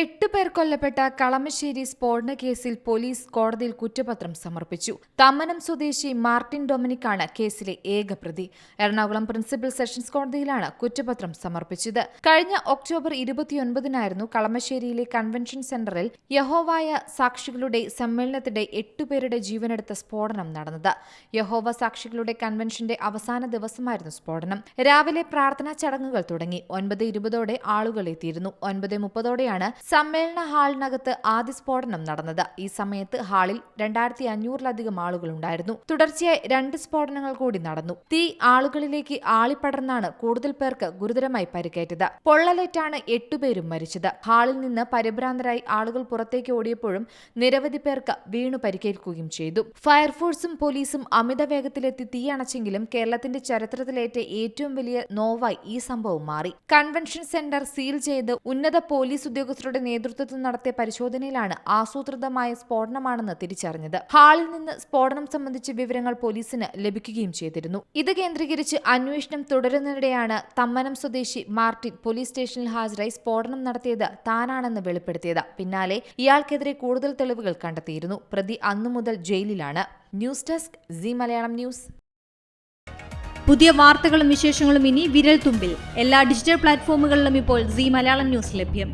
എട്ട് പേർ കൊല്ലപ്പെട്ട കളമശ്ശേരി സ്ഫോടന കേസിൽ പോലീസ് കോടതിയിൽ കുറ്റപത്രം സമർപ്പിച്ചു. തമ്മനം സ്വദേശി മാർട്ടിൻ ഡൊമിനിക്കാണ് കേസിലെ ഏക പ്രതി. എറണാകുളം പ്രിൻസിപ്പൽ സെഷൻസ് കോടതിയിലാണ് കുറ്റപത്രം സമർപ്പിച്ചത്. കഴിഞ്ഞ ഒക്ടോബർ ഇരുപത്തിയൊൻപതിനായിരുന്നു കളമശ്ശേരിയിലെ കൺവെൻഷൻ സെന്ററിൽ യഹോവായ സാക്ഷികളുടെ സമ്മേളനത്തിനിടെ എട്ടുപേരുടെ ജീവനെടുത്ത സ്ഫോടനം നടന്നത്. യഹോവ സാക്ഷികളുടെ കൺവെൻഷന്റെ അവസാന ദിവസമായിരുന്നു സ്ഫോടനം. രാവിലെ പ്രാർത്ഥനാ ചടങ്ങുകൾ തുടങ്ങി. ഒൻപത് ഇരുപതോടെ ആളുകൾ എത്തിയിരുന്നു. ഒൻപത് മുപ്പതോടെയാണ് സമ്മേളന ഹാളിനകത്ത് ആദ്യ സ്ഫോടനം നടന്നത്. ഈ സമയത്ത് ഹാളിൽ രണ്ടായിരത്തി അഞ്ഞൂറിലധികം ആളുകൾ ഉണ്ടായിരുന്നു തുടർച്ചയായി രണ്ട് സ്ഫോടനങ്ങൾ കൂടി നടന്നു. തീ ആളുകളിലേക്ക് ആളിപ്പടർന്നാണ് കൂടുതൽ പേർക്ക് ഗുരുതരമായി പരിക്കേറ്റത്. പൊള്ളലേറ്റാണ് എട്ടുപേരും മരിച്ചത്. ഹാളിൽ നിന്ന് പരിഭ്രാന്തരായി ആളുകൾ പുറത്തേക്ക് ഓടിയപ്പോഴും നിരവധി പേർക്ക് വീണു പരിക്കേൽക്കുകയും ചെയ്തു. ഫയർഫോഴ്സും പോലീസും അമിത വേഗത്തിലെത്തി തീ അണച്ചെങ്കിലും കേരളത്തിന്റെ ചരിത്രത്തിലേറ്റ ഏറ്റവും വലിയ നോവായി ഈ സംഭവം മാറി. കൺവെൻഷൻ സെന്റർ സീൽ ചെയ്ത് ഉന്നത പോലീസ് ഉദ്യോഗസ്ഥരുടെ നേതൃത്വത്തിൽ നടത്തിയ പരിശോധനയിലാണ് ആസൂത്രിതമായ സ്ഫോടനമാണെന്ന് തിരിച്ചറിഞ്ഞത്. ഹാളിൽ നിന്ന് സ്ഫോടനം സംബന്ധിച്ച വിവരങ്ങൾ പോലീസിന് ലഭിക്കുകയും ചെയ്തിരുന്നു. ഇത് കേന്ദ്രീകരിച്ച് അന്വേഷണം തുടരുന്നതിനിടെയാണ് തമ്മനം സ്വദേശി മാർട്ടിൻ പോലീസ് സ്റ്റേഷനിൽ ഹാജരായി സ്ഫോടനം നടത്തിയത് താനാണെന്ന് വെളിപ്പെടുത്തിയത്. പിന്നാലെ ഇയാൾക്കെതിരെ കൂടുതൽ തെളിവുകൾ കണ്ടെത്തിയിരുന്നു. പ്രതി അന്നു മുതൽ ജയിലിലാണ്. News desk C Malayalam news. പുതിയ വാർത്തകളും വിശേഷങ്ങളും ഇനി വിരൽ തുമ്പിൽ. എല്ലാ ഡിജിറ്റൽ പ്ലാറ്റ്ഫോമുകളിലും ഇപ്പോൾ സി മലയാളം ന്യൂസ് ലഭ്യം.